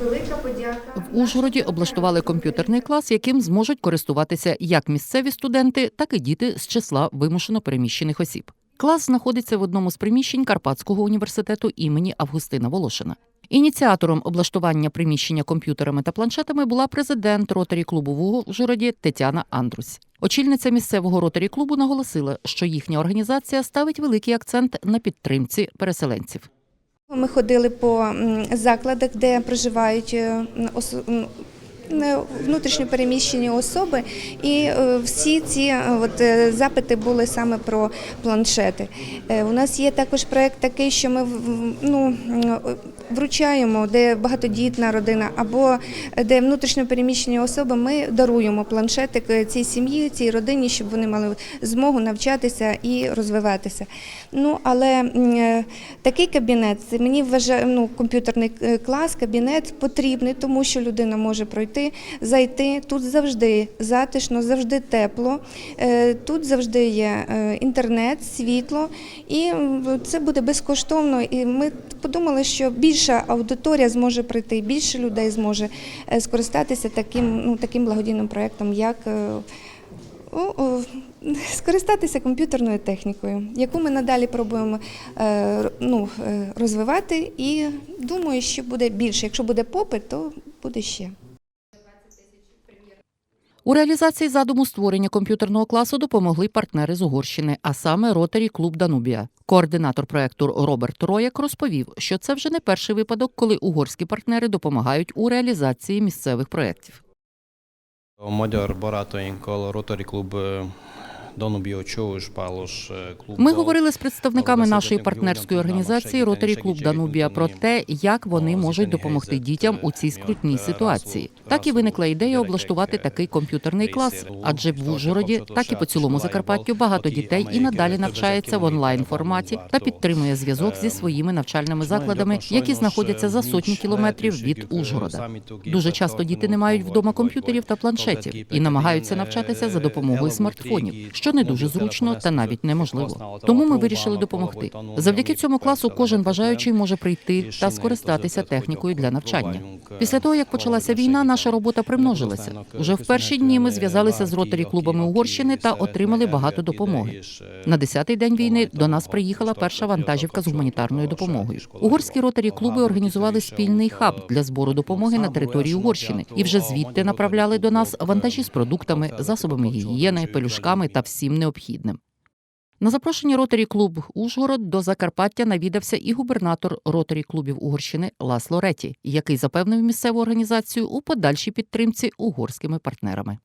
Велика подяка. В Ужгороді облаштували комп'ютерний клас, яким зможуть користуватися як місцеві студенти, так і діти з числа вимушено переміщених осіб. Клас знаходиться в одному з приміщень Карпатського університету імені Августина Волошина. Ініціатором облаштування приміщення комп'ютерами та планшетами була президент ротарі клубу в Ужгороді Тетяна Андрусь. Очільниця місцевого ротарі клубу наголосила, що їхня організація ставить великий акцент на підтримці переселенців. Ми ходили по закладах, де проживають е, внутрішньо переміщені особи, і е, всі ці е, от, е, запити були саме про планшети. Е, У нас є також проект такий, що ми ну, вручаємо, де багатодітна родина або де внутрішньо переміщені особи, ми даруємо планшетик е, цій сім'ї, цій родині, щоб вони мали змогу навчатися і розвиватися. Ну але е, такий кабінет мені вважає ну, комп'ютерний е, клас, кабінет потрібний, тому що людина може пройти, зайти. Тут завжди затишно, завжди тепло. е, Тут завжди є е, інтернет, світло, і це буде безкоштовно. І ми подумали, що більша аудиторія зможе прийти, більше людей зможе е, скористатися таким, ну, таким благодійним проєктом, як. скористатися комп'ютерною технікою, яку ми надалі пробуємо ну, розвивати, і думаю, що буде більше. Якщо буде попит, то буде ще. У реалізації задуму створення комп'ютерного класу допомогли партнери з Угорщини, а саме Ротарі Клуб Данубія. Координатор проекту Роберт Рояк розповів, що це вже не перший випадок, коли угорські партнери допомагають у реалізації місцевих проєктів. A magyar barátainkkal Rotary Klub Pálos. Ми говорили з представниками нашої партнерської організації Ротарі Клуб Данубія про те, як вони можуть допомогти дітям у цій скрутній ситуації. Так і виникла ідея облаштувати такий комп'ютерний клас, адже в Ужгороді, так і по цілому Закарпаттю, багато дітей і надалі навчається в онлайн форматі та підтримує зв'язок зі своїми навчальними закладами, які знаходяться за сотні кілометрів від Ужгорода. Дуже часто діти не мають вдома комп'ютерів та планшетів і намагаються навчатися за допомогою смартфонів, що не дуже зручно та навіть неможливо. Тому ми вирішили допомогти. Завдяки цьому класу кожен бажаючий може прийти та скористатися технікою для навчання. Після того, як почалася війна, наша робота примножилася. Уже в перші дні ми зв'язалися з ротарі клубами Угорщини та отримали багато допомоги. На 10-й день війни до нас приїхала перша вантажівка з гуманітарною допомогою. Угорські ротарі клуби організували спільний хаб для збору допомоги на території Угорщини і вже звідти направляли до нас вантажі з продуктами, засобами гігієни, пелюшками та всім необхідним. На запрошення ротарі клуб Ужгород до Закарпаття навідався і губернатор ротарі клубів Угорщини Ласло Реті, який запевнив місцеву організацію у подальшій підтримці угорськими партнерами.